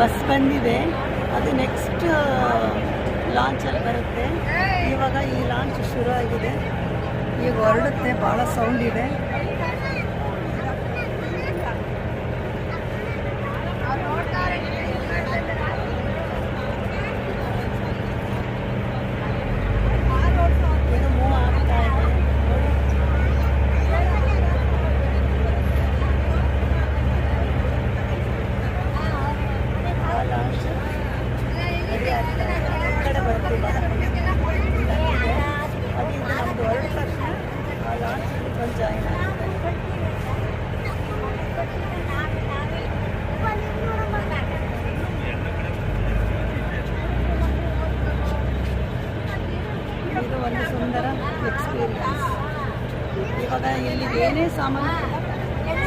Bus ಬಂದಿದೆ. ಅದು next ಲಾಂಚಲ್ಲಿ ಬರುತ್ತೆ. ಇವಾಗ ಈ ಲಾಂಚ್ ಶುರು ಆಗಿದೆ ಈಗ ಹೊರಡುತ್ತೆ ಭಾಳ ಸೌಂಡ್ ಇದೆ ಈಗ ಮೂವ್ ಆಗ್ತಾ ಇದೆ ನೋಡಿ ಆ ಲಾಂಚ್ ರೆಡಿ ಆಗ್ತಾ ಇದೆ ಈ ಕಡೆ ಬರ್ತಿಲ್ಲ ಅದು ಇದು ನಮ್ದು ಹೊರಟ ತಕ್ಷಣ ಆ ಲಾಂಚ್ ಬಂದು ಜಾಯಿನ್ ಆಗುತ್ತೆ ಇದು ಒಂದು ಸುಂದರ ಎಕ್ಸ್ಪೀರಿಯನ್ಸ್ ಇವಾಗ ಇಲ್ಲಿ ಏನೇ ಸಾಮಾನು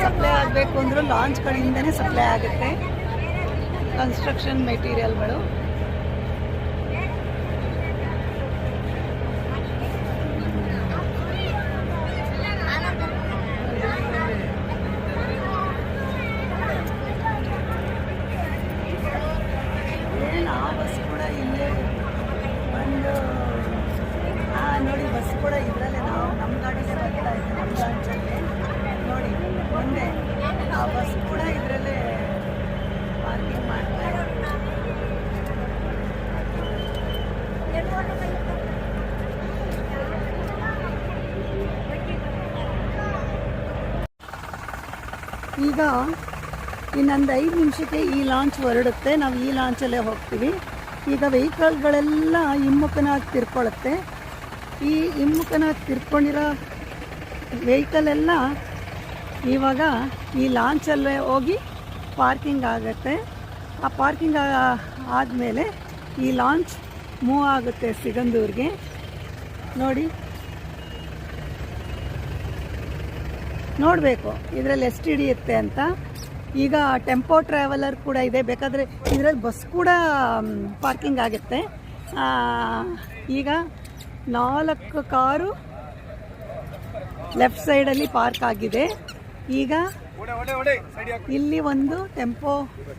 ಸಪ್ಲೈ ಆಗಬೇಕು ಅಂದರೂ ಲಾಂಚ್ ಕಡೆಯಿಂದನೇ ಸಪ್ಲೈ ಆಗುತ್ತೆ. ಕನ್ಸ್ಟ್ರಕ್ಷನ್ ಮೆಟೀರಿಯಲ್ಗಳು ಏನು ಆ ಬಸ್ ಕೂಡ ಇಲ್ಲೇ ಒಂದು ಆ ನೋಡಿ ಬಸ್ ಕೂಡ ಇದರಲ್ಲೇ ನಾವು ನಮ್ಮ ಗಾಡಿಲೇ ಬರ್ತಾ ಇದೆ ನಮ್ಮ ಲಾಂಚಲ್ಲಿ ನೋಡಿ ಮುಂದೆ ಆ ಬಸ್ ಕೂಡ ಇದರಲ್ಲೇ ಪಾರ್ಕಿಂಗ್ ಮಾಡ್ತಾ ಇದೆ ಈಗ ಇನ್ನೊಂದು ಐದು ನಿಮಿಷಕ್ಕೆ ಈ ಲಾಂಚ್ ಹೊರಡುತ್ತೆ. ನಾವು ಈ ಲಾಂಚಲ್ಲೇ ಹೋಗ್ತೀವಿ. ಈಗ ವೆಹಿಕಲ್ಗಳೆಲ್ಲ ಹಿಮ್ಮುಖನಾಗಿ ತಿರ್ಕೊಳ್ಳುತ್ತೆ. ಈ ಹಿಮ್ಮುಖನಾಗಿ ತಿರ್ಕೊಂಡಿರೋ ವೆಹಿಕಲ್ ಎಲ್ಲ ಇವಾಗ ಈ ಲಾಂಚಲ್ಲೇ ಹೋಗಿ ಪಾರ್ಕಿಂಗ್ ಆಗುತ್ತೆ. ಆ ಪಾರ್ಕಿಂಗ್ ಆದಮೇಲೆ ಈ ಲಾಂಚ್ ಮೂವ್ ಆಗುತ್ತೆ ಸಿಗಂದೂರಿಗೆ. ನೋಡಿ. ನೋಡಬೇಕು. ಇದರಲ್ಲಿ ಎಷ್ಟು ಹಿಡಿಯುತ್ತೆ ಅಂತ. ಈಗ ಟೆಂಪೋ ಟ್ರಾವೆಲರ್ ಕೂಡ ಇದೆ. ಬೇಕಾದರೆ ಇದರಲ್ಲಿ ಬಸ್ ಕೂಡ ಪಾರ್ಕಿಂಗ್ ಆಗುತ್ತೆ. ಈಗ ನಾಲ್ಕು ಕಾರು ಲೆಫ್ಟ್ ಸೈಡಲ್ಲಿ ಪಾರ್ಕ್ ಆಗಿದೆ. ಈಗ ಇಲ್ಲಿ ಒಂದು ಟೆಂಪೋ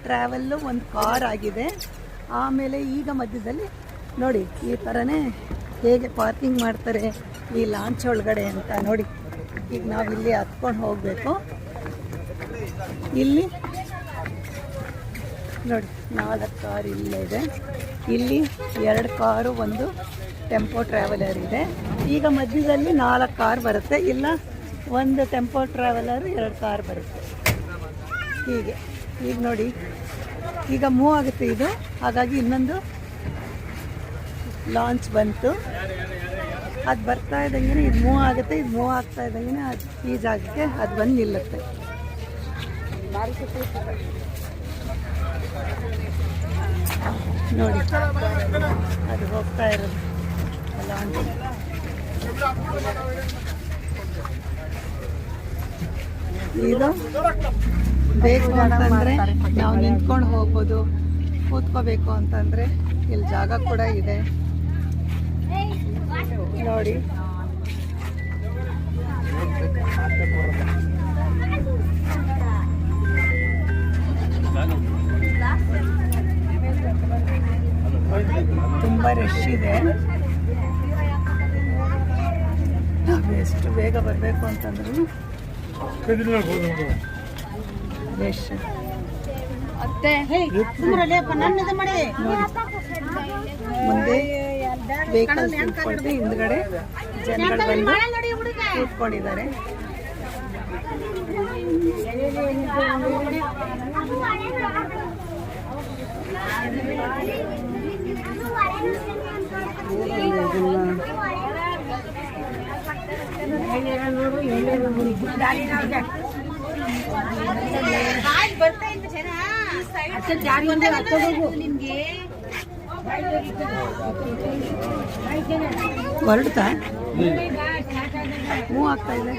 ಟ್ರಾವೆಲ್ಲು ಒಂದು ಕಾರ್ ಆಗಿದೆ. ಆಮೇಲೆ ಈಗ ಮಧ್ಯದಲ್ಲಿ ನೋಡಿ, ಈ ಥರನೇ ಹೇಗೆ ಪಾರ್ಕಿಂಗ್ ಮಾಡ್ತಾರೆ ಈ ಲಾಂಚ್ ಒಳಗಡೆ ಅಂತ ನೋಡಿ. ಈಗ ನಾವು ಇಲ್ಲಿ ಹತ್ಕೊಂಡು ಹೋಗಬೇಕು. ಇಲ್ಲಿ ನೋಡಿ, ನಾಲ್ಕು ಕಾರ್ ಇಲ್ಲೇ ಇದೆ. ಇಲ್ಲಿ ಎರಡು ಕಾರು, ಒಂದು ಟೆಂಪೋ ಟ್ರಾವೆಲರ್ ಇದೆ. ಈಗ ಮಧ್ಯದಲ್ಲಿ ನಾಲ್ಕು ಕಾರ್ ಬರುತ್ತೆ. ಇಲ್ಲ, ಒಂದು ಟೆಂಪೋ ಟ್ರಾವೆಲರ್, ಎರಡು ಕಾರ್ ಬರುತ್ತೆ. ಹೀಗೆ. ಈಗ ನೋಡಿ, ಈಗ ಮೂವ್ ಆಗುತ್ತೆ ಇದು. ಹಾಗಾಗಿ ಇನ್ನೊಂದು ಲಾಂಚ್ ಬಂತು. ಅದು ಬರ್ತಾ ಇದ್ದಂಗೆ ಇದು ಮೂವ್ ಆಗುತ್ತೆ, ಇದು ಮೂವ್ ಆಗ್ತಾ ಇದ್ದಂಗೆ ಅದು ಈ ಜಾಗಕ್ಕೆ ಅದು ಬಂದು ನಿಲ್ಲುತ್ತೆ. ನೋಡಿ, ಅದು ಹೋಗ್ತಾ ಇರೋದು. ಇದು ಬೇಕು ಅಂತಂದ್ರೆ ನಾವು ನಿಂತ್ಕೊಂಡು ಹೋಗ್ಬೋದು, ಕೂತ್ಕೋಬೇಕು ಅಂತಂದ್ರೆ ಇಲ್ಲಿ ಜಾಗ ಕೂಡ ಇದೆ. ನೋಡಿ. ತುಂಬ ರಶ್ ಇದೆ. ಎಷ್ಟು ಬೇಗ ಬರಬೇಕು ಅಂತಂದ್ರು ರಶ್ ಮುಂದೆ ವೆಹಿಕಲ್ಸ್ ನಿಂತ್ಕೊಳ್ತೆ ಹಿಂದ್ಗಡೆ ಜನಗಳು ಬಂದು ಕೂತ್ಕೊಂಡಿದ್ದಾರೆ. ಹೊರಡ್ತಾ? ಹ್ಞೂ ಆಗ್ತಾ ಇದೆ.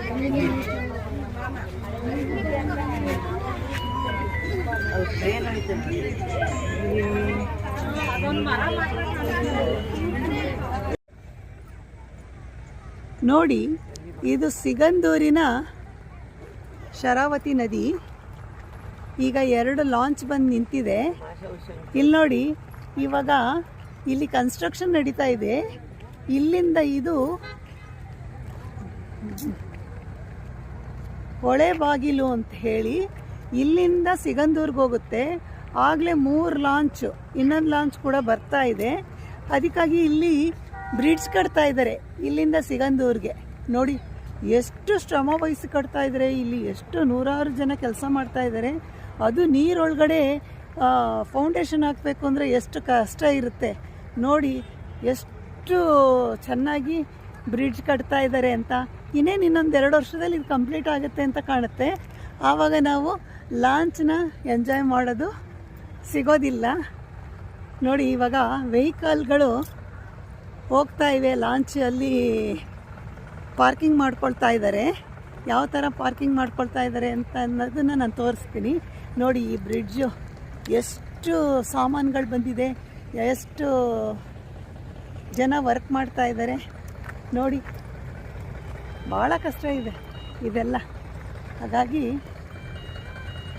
ನೋಡಿ, ಇದು ಸಿಗಂದೂರಿನ ಶರಾವತಿ ನದಿ. ಈಗ ಎರಡು ಲಾಂಚ್ ಬಂದು ನಿಂತಿದೆ. ಇಲ್ಲಿ ನೋಡಿ ಇವಾಗ ಇಲ್ಲಿ ಕನ್ಸ್ಟ್ರಕ್ಷನ್ ನಡೀತಾ ಇದೆ. ಇಲ್ಲಿಂದ ಇದು ಹೊಳೆ ಬಾಗಿಲು ಅಂತ ಹೇಳಿ ಇಲ್ಲಿಂದ ಸಿಗಂದೂರ್ಗೆ ಹೋಗುತ್ತೆ. ಆಗಲೇ ಮೂರು ಲಾಂಚ್ ಇನ್ನೊಂದು ಲಾಂಚ್ ಕೂಡ ಬರ್ತಾ ಇದೆ. ಅದಕ್ಕಾಗಿ ಇಲ್ಲಿ ಬ್ರಿಡ್ಜ್ ಕಟ್ತಾ ಇದ್ದಾರೆ ಇಲ್ಲಿಂದ ಸಿಗಂದೂರ್ಗೆ. ನೋಡಿ, ಎಷ್ಟು ಶ್ರಮ ವಹಿಸಿ ಕಟ್ತಾ ಇದ್ದಾರೆ ಇಲ್ಲಿ ಎಷ್ಟು ನೂರಾರು ಜನ ಕೆಲಸ ಮಾಡ್ತಾ ಇದ್ದಾರೆ ಅದು ನೀರೊಳಗಡೆ ಫೌಂಡೇಶನ್ ಹಾಕಬೇಕು ಅಂದರೆ ಎಷ್ಟು ಕಷ್ಟ ಇರುತ್ತೆ. ನೋಡಿ, ಎಷ್ಟು ಚೆನ್ನಾಗಿ ಬ್ರಿಡ್ಜ್ ಕಟ್ತಾ ಇದ್ದಾರೆ ಅಂತ. ಇನ್ನೇನು ಇನ್ನೊಂದು ಎರಡು ವರ್ಷದಲ್ಲಿ ಇದು ಕಂಪ್ಲೀಟ್ ಆಗುತ್ತೆ ಅಂತ ಕಾಣುತ್ತೆ. ಆವಾಗ ನಾವು ಲಾಂಚ್ನ ಎಂಜಾಯ್ ಮಾಡೋದು ಸಿಗೋದಿಲ್ಲ. ನೋಡಿ, ಇವಾಗ ವೆಹಿಕಲ್ಗಳು ಹೋಗ್ತಾ ಇವೆ. ಲಾಂಚಲ್ಲಿ ಪಾರ್ಕಿಂಗ್ ಮಾಡ್ಕೊಳ್ತಾ ಇದ್ದಾರೆ. ಯಾವ ಥರ ಪಾರ್ಕಿಂಗ್ ಮಾಡ್ಕೊಳ್ತಾ ಇದ್ದಾರೆ ಅಂತ ಅನ್ನೋದನ್ನು ನಾನು ತೋರಿಸ್ತೀನಿ. ನೋಡಿ, ಈ ಬ್ರಿಡ್ಜು ಎಷ್ಟು ಸಾಮಾನುಗಳು ಬಂದಿದೆ, ಎಷ್ಟು ಜನ ವರ್ಕ್ ಮಾಡ್ತಾ ಇದ್ದಾರೆ, ನೋಡಿ. ಭಾಳ ಕಷ್ಟ ಇದೆ ಇದೆಲ್ಲ. ಹಾಗಾಗಿ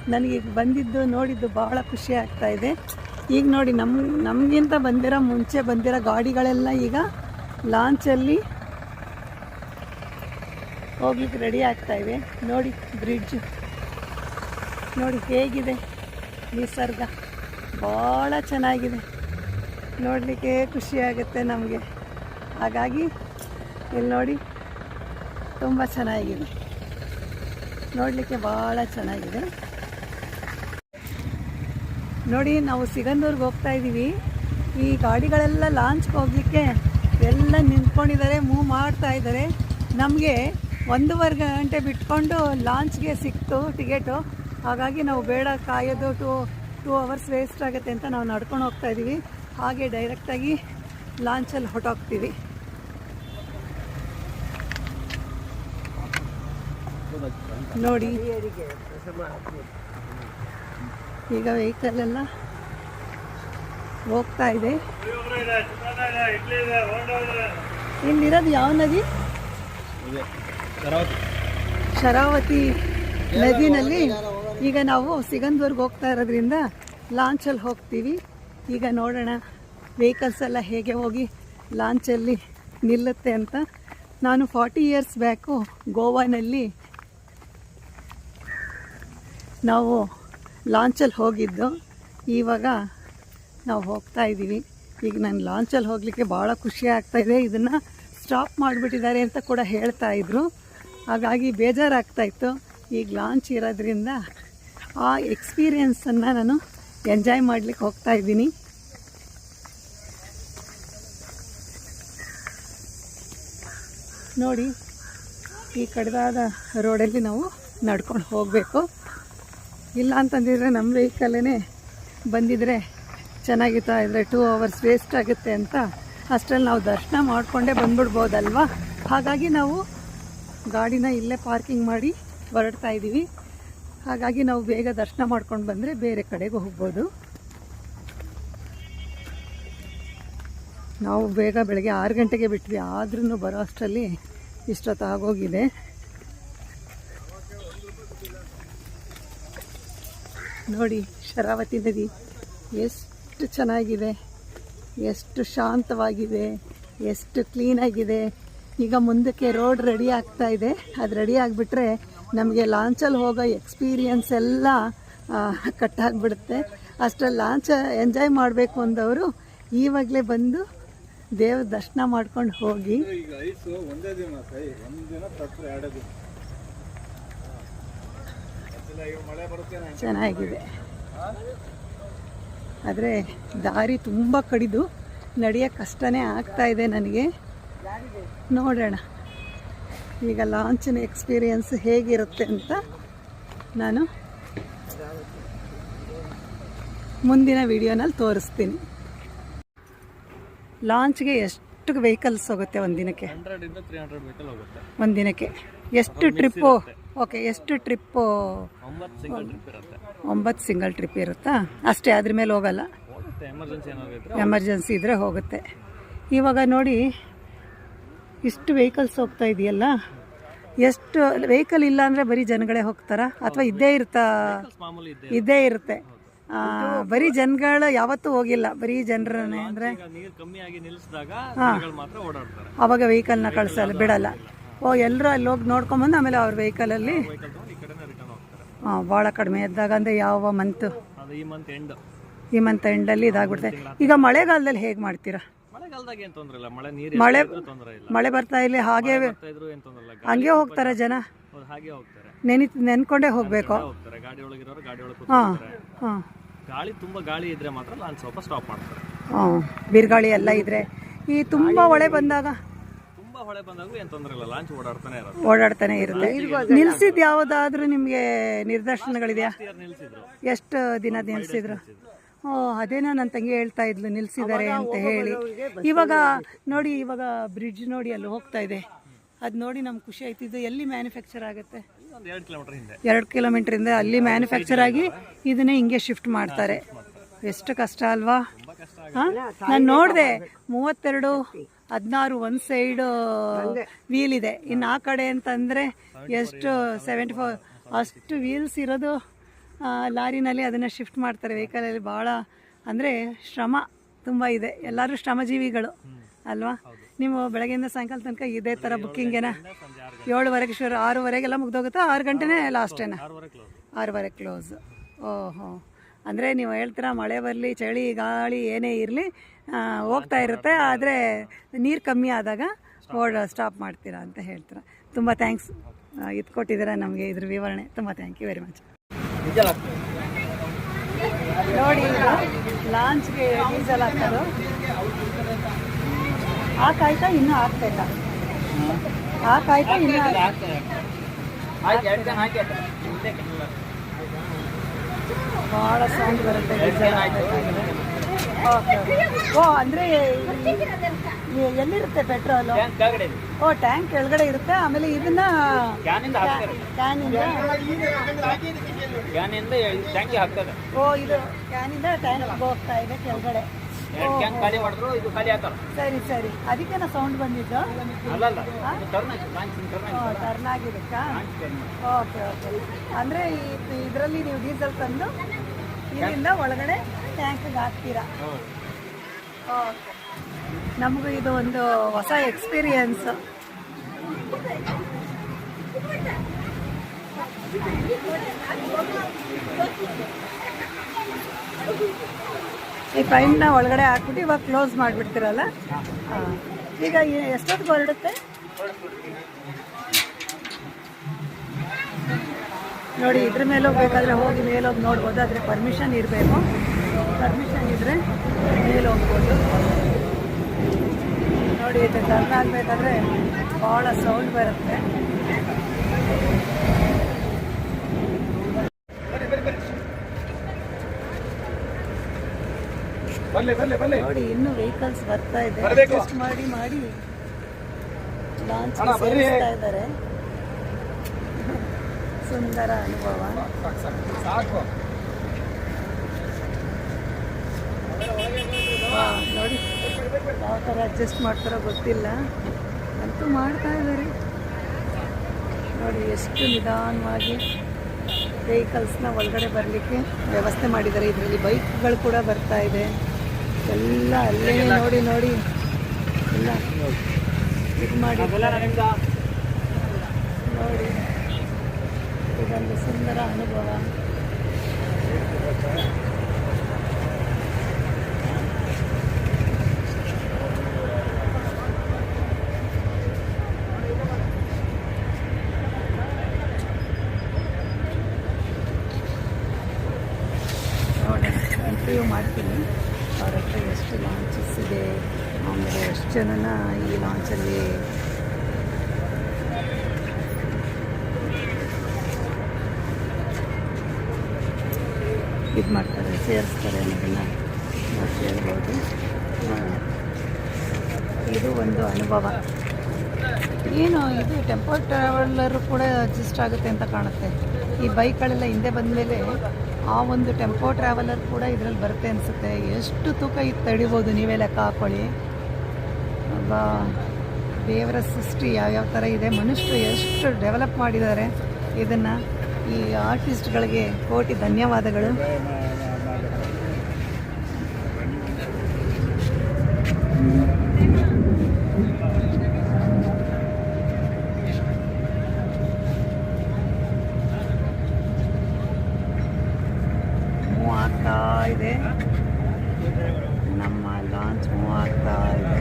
ನನಗೆ ಬಂದಿದ್ದು, ನೋಡಿದ್ದು ಭಾಳ ಖುಷಿ ಆಗ್ತಾಯಿದೆ ಇದೆ. ಈಗ ನೋಡಿ ನಮ್ಮ ನಮಗಿಂತ ಬಂದಿರೋ, ಮುಂಚೆ ಬಂದಿರೋ ಗಾಡಿಗಳೆಲ್ಲ ಈಗ ಲಾಂಚಲ್ಲಿ ಹೋಗ್ಲಿಕ್ಕೆ ರೆಡಿ ಆಗ್ತಾ ಇವೆ ನೋಡಿ ಬ್ರಿಡ್ಜ್ ನೋಡಿ, ಹೇಗಿದೆ? ನಿಸರ್ಗ. ಭಾಳ ಚೆನ್ನಾಗಿದೆ. ನೋಡಲಿಕ್ಕೆ ಖುಷಿಯಾಗುತ್ತೆ ನಮಗೆ. ಹಾಗಾಗಿ ಇಲ್ಲಿ ನೋಡಿ, ತುಂಬ ಚೆನ್ನಾಗಿದೆ. ನೋಡಲಿಕ್ಕೆ ಭಾಳ ಚೆನ್ನಾಗಿದೆ. ನೋಡಿ, ನಾವು ಸಿಗಂದೂರ್ಗೆ ಹೋಗ್ತಾ ಇದ್ದೀವಿ ಈ ಗಾಡಿಗಳೆಲ್ಲ ಲಾಂಚ್ಗೆ ಹೋಗಲಿಕ್ಕೆ ಎಲ್ಲ ನಿಂತ್ಕೊಂಡಿದ್ದಾರೆ ಮೂವ್ ಮಾಡ್ತಾ ಇದ್ದಾರೆ ನಮಗೆ ಒಂದೂವರೆ ಗಂಟೆ ಬಿಟ್ಕೊಂಡು ಲಾಂಚ್ಗೆ ಸಿಕ್ತು ಟಿಕೆಟು. ಹಾಗಾಗಿ ನಾವು ಬೇಡ ಕಾಯೋದು ಟು ಟೂ ಅವರ್ಸ್ ವೇಸ್ಟ್ ಆಗುತ್ತೆ ಅಂತ ನಾವು ನಡ್ಕೊಂಡು ಹೋಗ್ತಾ ಇದ್ದೀವಿ ಹಾಗೆ ಡೈರೆಕ್ಟಾಗಿ ಲಾಂಚಲ್ಲಿ ಹೊಟ್ಟೋಗ್ತೀವಿ ನೋಡಿ. ಈಗ ವೆಹಿಕಲ್ ಎಲ್ಲ ಹೋಗ್ತಾ ಇದೆ. ಇಲ್ಲಿರೋದು ಯಾವ ನದಿ? ಶರಾವತಿ ನದಿನಲ್ಲಿ. ಈಗ ನಾವು ಸಿಗಂದೂರ್ಗೆ ಹೋಗ್ತಾ ಇರೋದ್ರಿಂದ ಲಾಂಚಲ್ಲಿ ಹೋಗ್ತೀವಿ. ಈಗ ನೋಡೋಣ ವೆಹಿಕಲ್ಸ್ ಎಲ್ಲ ಹೇಗೆ ಹೋಗಿ ಲಾಂಚಲ್ಲಿ ನಿಲ್ಲುತ್ತೆ ಅಂತ. ನಾನು ಫಾರ್ಟಿ ಇಯರ್ಸ್ ಬ್ಯಾಕು ಗೋವಾನಲ್ಲಿ ನಾವು ಲಾಂಚಲ್ಲಿ ಹೋಗಿದ್ದು. ಇವಾಗ ನಾವು ಹೋಗ್ತಾ ಇದ್ದೀವಿ. ಈಗ ನಾನು ಲಾಂಚಲ್ಲಿ ಹೋಗಲಿಕ್ಕೆ ಭಾಳ ಖುಷಿ ಆಗ್ತಾಯಿದೆ ಇದನ್ನು ಸ್ಟಾಪ್ ಮಾಡಿಬಿಟ್ಟಿದ್ದಾರೆ ಅಂತ ಕೂಡ ಹೇಳ್ತಾ ಇದ್ರು. ಹಾಗಾಗಿ ಬೇಜಾರಾಗ್ತಾಯಿತ್ತು ಈಗ ಲಾಂಚ್ ಇರೋದ್ರಿಂದ ಆ ಎಕ್ಸ್ಪೀರಿಯನ್ಸನ್ನು ನಾನು ಎಂಜಾಯ್ ಮಾಡಲಿಕ್ಕೆ ಹೋಗ್ತಾ ಇದ್ದೀನಿ. ನೋಡಿ, ಈ ಕಡಿದಾದ ರೋಡಲ್ಲಿ ನಾವು ನಡ್ಕೊಂಡು ಹೋಗಬೇಕು. ಇಲ್ಲ ಅಂತಂದಿದ್ರೆ ನಮ್ಮ ವೆಹಿಕಲ್ಲೇ ಬಂದಿದ್ರೆ ಚೆನ್ನಾಗಿತ್ತಾ ಇದ್ರೆ ಟೂ ಅವರ್ಸ್ ವೇಸ್ಟ್ ಆಗುತ್ತೆ ಅಂತ ಅಷ್ಟರಲ್ಲಿ ನಾವು ದರ್ಶನ ಮಾಡಿಕೊಂಡೇ ಬಂದ್ಬಿಡ್ಬೋದಲ್ವಾ? ಹಾಗಾಗಿ ನಾವು ಗಾಡಿನ ಇಲ್ಲೇ ಪಾರ್ಕಿಂಗ್ ಮಾಡಿ ಹೊರಡ್ತಾ ಇದ್ದೀವಿ. ಹಾಗಾಗಿ ನಾವು ಬೇಗ ದರ್ಶನ ಮಾಡ್ಕೊಂಡು ಬಂದರೆ ಬೇರೆ ಕಡೆಗೆ ಹೋಗ್ಬೋದು. ನಾವು ಬೇಗ ಬೆಳಗ್ಗೆ ಆರು ಗಂಟೆಗೆ ಬಿಟ್ವಿ ಆದ್ರೂ ಬರೋ ಅಷ್ಟರಲ್ಲಿ ಇಷ್ಟೊತ್ತು ಆಗೋಗಿದೆ. ನೋಡಿ, ಶರಾವತಿ ನದಿ ಎಷ್ಟು ಚೆನ್ನಾಗಿದೆ, ಎಷ್ಟು ಶಾಂತವಾಗಿದೆ, ಎಷ್ಟು ಕ್ಲೀನಾಗಿದೆ. ಈಗ ಮುಂದಕ್ಕೆ ರೋಡ್ ರೆಡಿ ಆಗ್ತಾ ಇದೆ. ಅದು ರೆಡಿ ಆಗಿಬಿಟ್ರೆ ನಮಗೆ ಲಾಂಚಲ್ಲಿ ಹೋಗೋ ಎಕ್ಸ್ಪೀರಿಯನ್ಸ್ ಎಲ್ಲ ಕಟ್ಟಾಗ್ಬಿಡುತ್ತೆ. ಅಷ್ಟರಲ್ಲಿ ಲಾಂಚ್ ಎಂಜಾಯ್ ಮಾಡಬೇಕು ಅಂದವರು ಈವಾಗಲೇ ಬಂದು ದೇವ್ರ ದರ್ಶನ ಮಾಡ್ಕೊಂಡು ಹೋಗಿ. ಚೆನ್ನಾಗಿದೆ. ಆದರೆ ದಾರಿ ತುಂಬ ಕಡಿದು ನಡೆಯೋ ಕಷ್ಟನೇ ಆಗ್ತಾ ಇದೆ ನನಗೆ. ನೋಡೋಣ. ಈಗ ಲಾಂಚಿನ ಎಕ್ಸ್ಪೀರಿಯನ್ಸ್ ಹೇಗಿರುತ್ತೆ ಅಂತ ನಾನು ಮುಂದಿನ ವಿಡಿಯೋನಲ್ಲಿ ತೋರಿಸ್ತೀನಿ. ಲಾಂಚ್ಗೆ ಎಷ್ಟು ವೆಹಿಕಲ್ಸ್ ಹೋಗುತ್ತೆ ಒಂದಿನಕ್ಕೆ? ಒಂದಿನಕ್ಕೆ. ಎಷ್ಟು ಟ್ರಿಪ್ಪು ಓಕೆ ಎಷ್ಟು ಟ್ರಿಪ್ಪು ಒಂಬತ್ತು ಸಿಂಗಲ್ ಟ್ರಿಪ್ ಇರುತ್ತೆ. ಒಂಬತ್ತು ಸಿಂಗಲ್ ಟ್ರಿಪ್ ಇರುತ್ತಾ? ಅಷ್ಟೇ ಅದ್ರ ಮೇಲೆ ಹೋಗಲ್ಲ. ಎಮರ್ಜೆನ್ಸಿ ಇದ್ರೆ ಎಮರ್ಜೆನ್ಸಿ ಇದ್ದರೆ ಹೋಗುತ್ತೆ. ಇವಾಗ ನೋಡಿ ಇಷ್ಟು ವೆಹಿಕಲ್ಸ್ ಹೋಗ್ತಾ ಇದೆಯಲ್ಲ? ಎಷ್ಟು ವೆಹಿಕಲ್ ಇಲ್ಲ ಅಂದರೆ ಬರೀ ಜನಗಳೇ ಹೋಗ್ತಾರಾ? ಅಥವಾ ಇದ್ದೇ ಇರ್ತಾ ಇದ್ದೇ ಇರುತ್ತೆ. ಬರೀ ಜನಗಳು ಯಾವತ್ತೂ ಹೋಗಿಲ್ಲ. ಬರೀ ಜನರನ್ನೇ ಅಂದರೆ ಅವಾಗ ವೆಹಿಕಲ್ನ ಕಳಿಸಲ್ಲ ಬಿಡಲ್ಲ. ಓ ಎಲ್ಲರೂ ಅಲ್ಲಿ ಹೋಗಿ ನೋಡ್ಕೊಂಬಂದು ಆಮೇಲೆ ಅವ್ರ ವೆಹಿಕಲಲ್ಲಿ ಹೋಗ್ತಾರೆ. ಭಾಳ ಕಡಿಮೆ ಇದ್ದಾಗ ಅಂದರೆ ಯಾವ ಮಂತು ಈ ಮಂತ್ ಎಂಡ್ ಈ ಮಂತ್ ಎಂಡಲ್ಲಿ ಇದಾಗ್ಬಿಡುತ್ತೆ ಈಗ ಮಳೆಗಾಲದಲ್ಲಿ ಹೇಗೆ ಮಾಡ್ತೀರಾ? ಮಳೆಗಾಲದಾಗ ಏನ್ ತೊಂದ್ರೆ ಇಲ್ಲ? ಮಳೆ ನೀರು ಮಳೆ ತೊಂದರೆ ಇಲ್ಲ. ಮಳೆ ಬರ್ತಾ ಇಲ್ಲಿ ಹಾಗೆ ಬರ್ತಾ ಇದ್ರು ಏನ್ ತೊಂದ್ರೆ ಇಲ್ಲ. ಹಂಗೆ ಹೋಗ್ತಾರೆ ಜನ ಹೌದು ಹಾಗೆ ಹೋಗ್ತಾರೆ. ನೆನಿ ನೆನ್ಕೊಂಡೇ ಹೋಗಬೇಕು. ಹೋಗ್ತಾರೆ. ಗಾಡಿ ಒಳಗಿರೋರು ಗಾಡಿ ಒಳಗೆ ಹಾಂ ಕೂತ್ಕೊಳ್ತಾರೆ. ಹಾಂ. ಗಾಳಿ ತುಂಬಾ ಗಾಳಿ ಇದ್ರೆ ಮಾತ್ರ ಲಾಂಚ್ ಸ್ವಲ್ಪ ಸ್ಟಾಪ್ ಮಾಡ್ತಾರೆ. ಹಾಂ ಬಿರುಗಾಳಿ ಎಲ್ಲ ಇದ್ರೆ. ಈ ತುಂಬ ಮಳೆ ಬಂದಾಗ ತುಂಬಾ ಹೊಳೆ ಬಂದಾಗ ಏನ್ ತೊಂದ್ರೆ ಇಲ್ಲ. ಲಾಂಚ್ ಓಡಾಡ್ತಾನೆ ಇರೋದು. ಓಡಾಡ್ತಾನೆ ಇರುತ್ತೆ. ನಿಲ್ಸಿದ್ ಯಾವುದಾದ್ರೂ ನಿಮಗೆ ನಿದರ್ಶನಗಳಿದೆಯಾ? ಯಾರು ನಿಲ್ಸಿದ್ರು. ಎಷ್ಟು ದಿನ ನಿಲ್ಸಿದ್ರು. ಓ ಅದೇನೋ ನನ್ನ ತಂಗಿ ಹೇಳ್ತಾ ಇದ್ಲು ನಿಲ್ಸಿದ್ದಾರೆ ಅಂತ ಹೇಳಿ. ಇವಾಗ ನೋಡಿ ಇವಾಗ ಬ್ರಿಡ್ಜ್ ನೋಡಿ ಅಲ್ಲಿ ಹೋಗ್ತಾ ಇದೆ. ಅದು ನೋಡಿ ನಮ್ಗೆ ಖುಷಿ ಆಯ್ತು. ಇದು ಎಲ್ಲಿ ಮ್ಯಾನುಫ್ಯಾಕ್ಚರ್ ಆಗುತ್ತೆ? ಎರಡು ಕಿಲೋಮೀಟರ್ ಹಿಂದೆ ಎರಡು ಕಿಲೋಮೀಟ್ರಿಂದ ಅಲ್ಲಿ ಮ್ಯಾನುಫ್ಯಾಕ್ಚರ್ ಆಗಿ ಇದನ್ನೇ ಹಿಂಗೆ ಶಿಫ್ಟ್ ಮಾಡ್ತಾರೆ. ಎಷ್ಟು ಕಷ್ಟ ಅಲ್ವಾ? ನಾನು ನೋಡಿದೆ ಮೂವತ್ತೆರಡು ಹದಿನಾರು ಒಂದು ಸೈಡ್ ವೀಲ್ ಇದೆ. ಇನ್ನು ಆ ಕಡೆ ಅಂತಂದರೆ ಎಷ್ಟು ಸೆವೆಂಟಿ ಫೋರ್ ಅಷ್ಟು ವೀಲ್ಸ್ ಇರೋದು. ಲಾರಿನಲ್ಲಿ ಅದನ್ನು ಶಿಫ್ಟ್ ಮಾಡ್ತಾರೆ ವೆಹಿಕಲಲ್ಲಿ ಭಾಳ ಅಂದರೆ ಶ್ರಮ ತುಂಬ ಇದೆ. ಎಲ್ಲರೂ ಶ್ರಮಜೀವಿಗಳು, ಅಲ್ವಾ? ನೀವು ಬೆಳಗ್ಗೆಯಿಂದ ಸಾಯಂಕಾಲ ತನಕ ಇದೇ ಥರ ಬುಕ್ಕಿಂಗೇನ ಏಳುವರೆಗೆ ಶುರು, ಆರೂವರೆಗೆಲ್ಲ ಮುಗ್ದೋಗುತ್ತಾ, ಆರು ಗಂಟೆನೇ ಲಾಸ್ಟೇನಾ ಆರೂವರೆ ಕ್ಲೋಸ್ ಓಹೋ. ಅಂದರೆ ನೀವು ಹೇಳ್ತೀರಾ, ಮಳೆ ಬರಲಿ, ಚಳಿ, ಗಾಳಿ ಏನೇ ಇರಲಿ ಹೋಗ್ತಾ ಇರುತ್ತೆ, ಆದರೆ ನೀರು ಕಮ್ಮಿ ಆದಾಗ ಓಡ ಸ್ಟಾಪ್ ಮಾಡ್ತೀರಾ ಅಂತ ಹೇಳ್ತೀರಾ. ತುಂಬ ಥ್ಯಾಂಕ್ಸ್ ಇದು ಕೊಟ್ಟಿದ್ದೀರಾ ನಮಗೆ ಇದ್ರ ವಿವರಣೆ. ತುಂಬ ಥ್ಯಾಂಕ್ ಯು ವೆರಿ ಮಚ್ ನೋಡಿ ಲಾಂಚ್ಗೆ ಡೀಸೆಲ್ ಹಾಕೋದು ಹಾಕಾಯ್ತಾ ಇನ್ನೂ ಹಾಕ್ಬೇಕಾ ಹಾಕಾಯ್ತಾ ಇನ್ನೂ ಹಾಕ್- ಭಾಳ ಸೌಂಡ್ ಬರುತ್ತೆ ಡೀಸೆಲ್. ಓಕೆ. ಓ ಅಂದರೆ ಎಲ್ಲಿರುತ್ತೆ ಪೆಟ್ರೋಲ್ ಓ ಟ್ಯಾಂಕ್ ಕೆಳಗಡೆ ಇರುತ್ತೆ. ಆಮೇಲೆ ಇದನ್ನ ಕ್ಯಾನಿಂದ ಕ್ಯಾನಿಂದ ಟ್ಯಾಂಕಿ ಹಾಕ್ತದೆ. ಓ ಇದು ಕ್ಯಾನಿಂದ ಟ್ಯಾಂಕ್ ಹೋಗ್ತಾ ಇದೆ ಕೆಳಗಡೆ. ಎರಡು ಕ್ಯಾನ್ ಖಾಲಿ ಮಾಡಿದ್ರು ಇದು ಖಾಲಿ ಆಗ್ತಾರ ಸರಿ ಸರಿ. ಅದಕ್ಕೆ ನಾ ಸೌಂಡ್ ಬಂದಿದ್ದು ಅಲ್ಲಲ್ಲ ಟರ್ನ್ ಟರ್ನ್ ಓಕೆ ಓಕೆ. ಅಂದರೆ ಇದರಲ್ಲಿ ನೀವು ಡೀಸೆಲ್ ತಂದು ಇಲ್ಲಿಂದ ಒಳಗಡೆ ಟ್ಯಾಂಕಿಗೆ ಹಾಕ್ತೀರಾ? ಓಕೆ. ನಮಗೂ ಇದು ಒಂದು ಹೊಸ ಎಕ್ಸ್ಪೀರಿಯನ್ಸ್ ಈ ಪೈನ್ನ ಒಳಗಡೆ ಹಾಕ್ಬಿಟ್ಟು ಇವಾಗ ಕ್ಲೋಸ್ ಮಾಡಿಬಿಡ್ತೀರಲ್ಲ? ಹಾಂ. ಈಗ ಎಷ್ಟೊತ್ತು ಹೊರಡುತ್ತೆ? ನೋಡಿ ಇದ್ರ ಮೇಲೆ ಹೋಗ್ಬೇಕಾದ್ರೆ ಹೋಗಿ ಮೇಲೆ ಹೋಗಿ ನೋಡ್ಬೋದು ಆದರೆ ಪರ್ಮಿಷನ್ ಇರಬೇಕು. ಪರ್ಮಿಷನ್ ಇದ್ದರೆ ಮೇಲೆ ಹೋಗ್ಬೋದು. ನೋಡಿ ಇದು ಟರ್ನ್ ಆಗಬೇಕಾದ್ರೆ ಭಾಳ ಸೌಂಡ್ ಬರುತ್ತೆ ಬರ್ಲಿ ಬರ್ಲಿ ಬರ್ಲಿ ನೋಡಿ ಇನ್ನೂ ವೆಹಿಕಲ್ಸ್ ಬರ್ತಾ ಇದೆ. ಅಡ್ಜಸ್ಟ್ ಮಾಡಿ ಮಾಡಿ. ಲಾಂಚ್. ಸೇರಿಸ್ತಾ ಇದ್ದಾರೆ. ಸುಂದರ ಅನುಭವ. ನೋಡಿ. ಯಾವ ಥರ ಅಡ್ಜಸ್ಟ್ ಮಾಡ್ತಾರೋ ಗೊತ್ತಿಲ್ಲ. ಅಂತೂ ಮಾಡ್ತಾ ಇದ್ದಾರೆ. ನೋಡಿ ಎಷ್ಟು ನಿಧಾನವಾಗಿ ವೆಹಿಕಲ್ಸ್ನ ಒಳಗಡೆ ಬರಲಿಕ್ಕೆ ವ್ಯವಸ್ಥೆ ಮಾಡಿದ್ದಾರೆ. ಇದರಲ್ಲಿ ಬೈಕ್ಗಳು ಕೂಡ ಬರ್ತಾ ಇದೆ. ಎಲ್ಲ ಅಲ್ಲೇ ನೋಡಿ ನೋಡಿ. ಎಲ್ಲ ಇದು ಮಾಡಿ. ನೋಡಿ. ಇದೊಂದು ಸುಂದರ ಅನುಭವ. ಮಾಡ್ತೀನಿ. ಜನನ ಈ ಲಾಂಚಲ್ಲಿ. ಇದು ಮಾಡ್ತಾರೆ, ಸೇರಿಸ್ತಾರೆ ಅನ್ನೋದನ್ನು ನಾವು ನೋಡೋಣ. ಇದು ಒಂದು ಅನುಭವ. ಏನು, ಇದು ಟೆಂಪೋ ಟ್ರಾವೆಲರು ಕೂಡ ಅಡ್ಜಸ್ಟ್ ಆಗುತ್ತೆ ಅಂತ ಕಾಣುತ್ತೆ. ಈ ಬೈಕ್ಗಳೆಲ್ಲ ಹಿಂದೆ ಬಂದಮೇಲೆ ಆ ಒಂದು ಟೆಂಪೋ ಟ್ರಾವೆಲರ್ ಕೂಡ ಇದರಲ್ಲಿ ಬರುತ್ತೆ ಅನಿಸುತ್ತೆ. ಎಷ್ಟು ತೂಕ ಇದು ತಡಿಬೋದು ನೀವೇ ಲೆಕ್ಕ ಹಾಕ್ಕೊಳ್ಳಿ ಅಬ್ಬಾ ದೇವರ ಸೃಷ್ಟಿ ಯಾವ್ಯಾವ ಥರ ಇದೆ? ಮನುಷ್ಯರು ಎಷ್ಟು ಡೆವಲಪ್ ಮಾಡಿದ್ದಾರೆ? ಇದನ್ನು ಈ ಆರ್ಟಿಸ್ಟ್ಗಳಿಗೆ ಕೋಟಿ ಧನ್ಯವಾದಗಳು ಆಗ್ತಾ ಇದೆ ನಮ್ಮ ಲಾಂಚ್ ಮೂವ್ ಆಗ್ತಾ ಇದೆ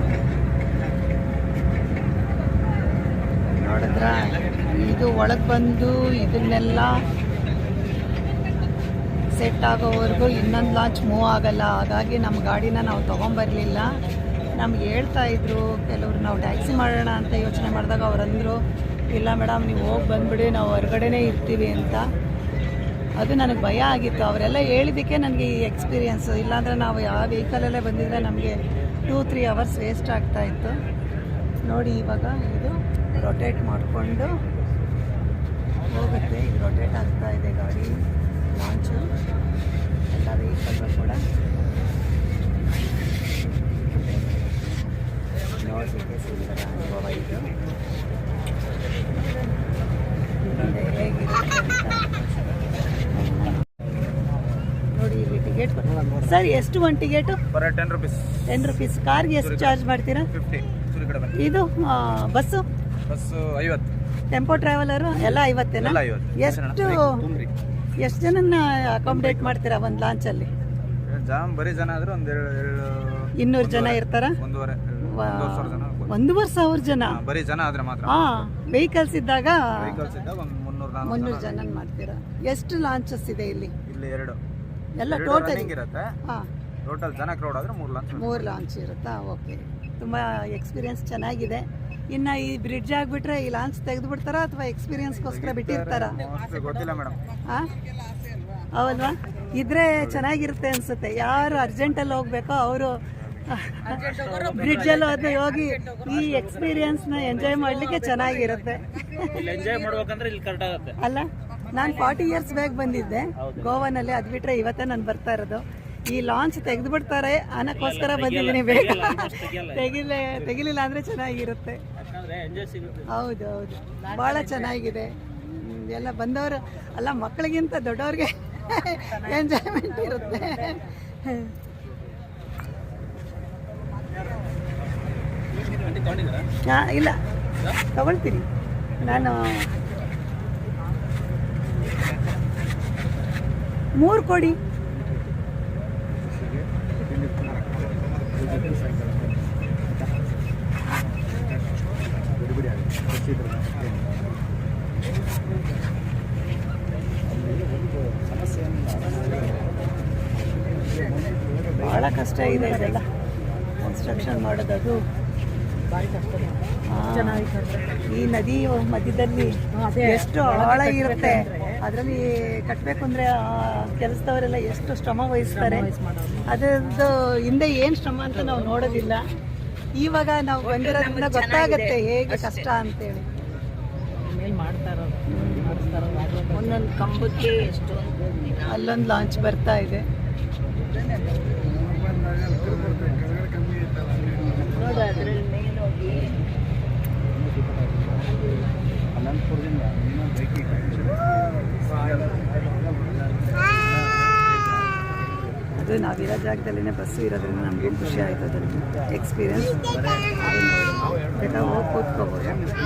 ನೋಡಿದ್ರ ಇದು ಒಳಗೆ ಬಂದು ಇದನ್ನೆಲ್ಲ ಸೆಟ್ ಆಗೋವರೆಗೂ ಇನ್ನೊಂದು ಲಾಂಚ್ ಮೂವ್ ಆಗಲ್ಲ. ಹಾಗಾಗಿ ನಮ್ಮ ಗಾಡಿನ ನಾವು ತೊಗೊಂಬರಲಿಲ್ಲ. ನಮ್ಗೆ ಹೇಳ್ತಾ ಇದ್ರು, ಕೆಲವರು ನಾವು ಟ್ಯಾಕ್ಸಿ ಮಾಡೋಣ ಅಂತ ಯೋಚನೆ ಮಾಡಿದಾಗ ಅವರಂದರು ಇಲ್ಲ ಮೇಡಮ್ ನೀವು ಹೋಗಿ ಬಂದ್ಬಿಡಿ, ನಾವು ಹೊರಗಡೆನೇ ಇರ್ತೀವಿ ಅಂತ. ಅದು ನನಗೆ ಭಯ ಆಗಿತ್ತು. ಅವರೆಲ್ಲ ಹೇಳಿದ್ದಕ್ಕೆ ನನಗೆ ಈ ಎಕ್ಸ್ಪೀರಿಯನ್ಸು ಇಲ್ಲಾಂದರೆ ನಾವು ಯಾವ ವೆಹಿಕಲಲ್ಲೇ ಬಂದಿದ್ರೆ ನಮಗೆ ಟೂ ತ್ರೀ ಅವರ್ಸ್ ವೇಸ್ಟ್ ಆಗ್ತಾಯಿತ್ತು ನೋಡಿ ಇವಾಗ ಇದು. ರೊಟೇಟ್ ಮಾಡಿಕೊಂಡು ಹೋಗುತ್ತೆ. ಈಗ ರೊಟೇಟ್ ಆಗ್ತಾ ಇದೆ ಗಾಡಿ ಲಾಂಚು ಎಲ್ಲ ವೆಹಿಕಲ್ಗಳು ಕೂಡ ನೋಡಲಿಕ್ಕೆ ಸುಂದರ ಅನುಭವ ಇದು. ನೋಡಿ ಇಲ್ಲಿ ಟಿಕೆಟ್ ಸರ್ ಎಷ್ಟು ಒಂದು ticket? Ten rupees ten rupees ಕಾರ್ಗೆ ಎಷ್ಟು ಚಾರ್ಜ್ ಮಾಡ್ತೀರಾ? ಇದು ಬಸ್ಸು? ಬಸ್ಸು ಐವತ್ತು. ಟೆಂಪೋ ಟ್ರಾವೆಲರ್ ಎಲ್ಲ ಐವತ್ತೇನಾ? ಎಲ್ಲ ಐವತ್ತು. ಎಷ್ಟು ಎಷ್ಟು ಜನನ್ನ ಅಕಾಮಿಡೇಟ್ ಮಾಡ್ತೀರಾ ಒಂದು ಲಾಂಚಲ್ಲಿ ಜಾಮ್ ಬರೀ ಜನ ಆದ್ರೆ ಒಂದ್ ಎರಡು ಎರಡು ಇನ್ನೂರು ಜನ ಇರ್ತಾರ? ಒಂದೂವರೆ ಒಂದೂವರೆ ಸಾವಿರ ಜನ ಆಗ್ಬೋದು. ಒಂದೂವರೆ ಸಾವಿರ ಜನ? ಹಾ, ಬರೀ ಜನ ಆದ್ರೆ ಮಾತ್ರ. ಹಾ ವೆಹಿಕಲ್ಸ್ ಇದ್ದಾಗ? ವೆಹಿಕಲ್ಸ್ ಇದ್ದಾಗ ಒಂದು ಮುನ್ನೂರು ನಾಲ್ಕು ಮುನ್ನೂರು ಜನ. ಮಾಡ್ತೀರಾ? ಎಷ್ಟು ಲಾಂಚಸ್ ಇದೆ ಇಲ್ಲಿ? ಇಲ್ಲಿ ಎರಡು. ಎಲ್ಲ ಎರಡು ಟೋಟಲ್ ಇರುತ್ತೆ. ಹಾಂ. ಟೋಟಲ್ ಜನ ಕ್ರೌಡ್ ಆದ್ರೆ ಮೂರು ಲಂಚ್ ಮೂರು ಲಾಂಚ್ ಇರುತ್ತಾ? ಓಕೆ ತುಂಬ ಎಕ್ಸ್ಪೀರಿಯನ್ಸ್ ಚೆನ್ನಾಗಿದೆ. ಇನ್ನು ಈ ಬ್ರಿಡ್ಜ್ ಆಗಿಬಿಟ್ರೆ ಈ ಲಾಂಚ್ ತೆಗೆದು ಬಿಡ್ತಾರ ಅಥವಾ ಎಕ್ಸ್ಪೀರಿಯನ್ಸ್ಗೋಸ್ಕರ ಬಿಟ್ಟಿರ್ತಾರಾ? ಗೊತ್ತಿಲ್ಲ ಮೇಡಮ್. ಹಾಂ ಅವಲ್ವಾ ಇದ್ರೆ ಚೆನ್ನಾಗಿರುತ್ತೆ ಅನ್ಸುತ್ತೆ. ಯಾರು ಅರ್ಜೆಂಟಲ್ಲಿ ಹೋಗ್ಬೇಕೋ ಅವರು ಬ್ರಿಡ್ಜಲ್ಲಿ ಹೋದ್ರೆ ಹೋಗಿ ಈ ಎಕ್ಸ್ಪೀರಿಯನ್ಸ್ನ ಎಂಜಾಯ್ ಮಾಡಲಿಕ್ಕೆ ಚೆನ್ನಾಗಿರುತ್ತೆ. ಇಲ್ಲಿ ಎಂಜಾಯ್ ಮಾಡ್ಬೇಕಂದ್ರೆ ಇಲ್ಲಿ ಕರೆಕ್ಟ್ ಆಗುತ್ತೆ. ಅಲ್ಲ ನಾನು ಫಾರ್ಟಿ ಇಯರ್ಸ್ ಬ್ಯಾಕ್ ಬಂದಿದ್ದೆ. ಗೋವಾನಲ್ಲಿ ಅದು ಬಿಟ್ರೆ ಇವತ್ತೇ ನಾನು ಬರ್ತಾ ಇರೋದು. ಈ ಲಾಂಚ್ ತೆಗೆದು ಬಿಡ್ತಾರೆ ಅನ್ನಕ್ಕೋಸ್ಕರ ಬಂದಿದ್ದೀನಿ ಬೇಗ. ತೆಗಿಲೇ ತೆಗಿಲಿಲ್ಲ ಅಂದರೆ ಚೆನ್ನಾಗಿರುತ್ತೆ. ಹೌದು ಹೌದು. ಭಾಳ ಚೆನ್ನಾಗಿದೆ. ಎಲ್ಲ ಬಂದವರು, ಅಲ್ಲ, ಮಕ್ಕಳಿಗಿಂತ ದೊಡ್ಡವ್ರಿಗೆ ಎಂಜಾಯ್ಮೆಂಟ್ ಇರುತ್ತೆ. ಇಲ್ಲ. ತಗೊಳ್ತೀನಿ. ನಾನು ಮೂರು ಕೊಡಿ. ಭಾಳ ಕಷ್ಟ ಇದೆ ಇದೆಲ್ಲ ಕನ್ಸ್ಟ್ರಕ್ಷನ್ ಮಾಡೋದದು. ಈ ನದಿ ಮಧ್ಯದಲ್ಲಿ ಎಷ್ಟು ಆಳ ಇರುತ್ತೆ. ಅದರಲ್ಲಿ ಕಟ್ಟಬೇಕು ಅಂದರೆ ಕೆಲಸದವರೆಲ್ಲ ಎಷ್ಟು ಶ್ರಮ ವಹಿಸ್ತಾರೆ. ಅದರದ್ದು ಹಿಂದೆ ಏನು ಶ್ರಮ ಅಂತ ನಾವು ನೋಡೋದಿಲ್ಲ. ಇವಾಗ ನಾವು ಬಂದಿರೋದ್ರಿಂದ ಗೊತ್ತಾಗುತ್ತೆ ಹೇಗೆ ಕಷ್ಟ ಅಂತೇಳಿ. ಒಂದೊಂದು ಕಂಬಕ್ಕೆ ಎಷ್ಟು ಅಲ್ಲೊಂದು ಲಾಂಚ್ ಬರ್ತಾ ಇದೆ. ಅದ್ರಲ್ಲಿ ಮೇಲೋಗಿ ಅದು ನಾವಿರೋ ಜಾಗದಲ್ಲಿನೇ ಬಸ್ಸು ಇರೋದ್ರಿಂದ ನಮಗೇನು ಖುಷಿ ಆಯಿತು ಅದ್ರಲ್ಲಿ. ಎಕ್ಸ್ಪೀರಿಯನ್ಸ್ ಬೇಕಾದ್ರೆ ಹೋಗಿ ಕೂತ್ಕೋಬೋದು.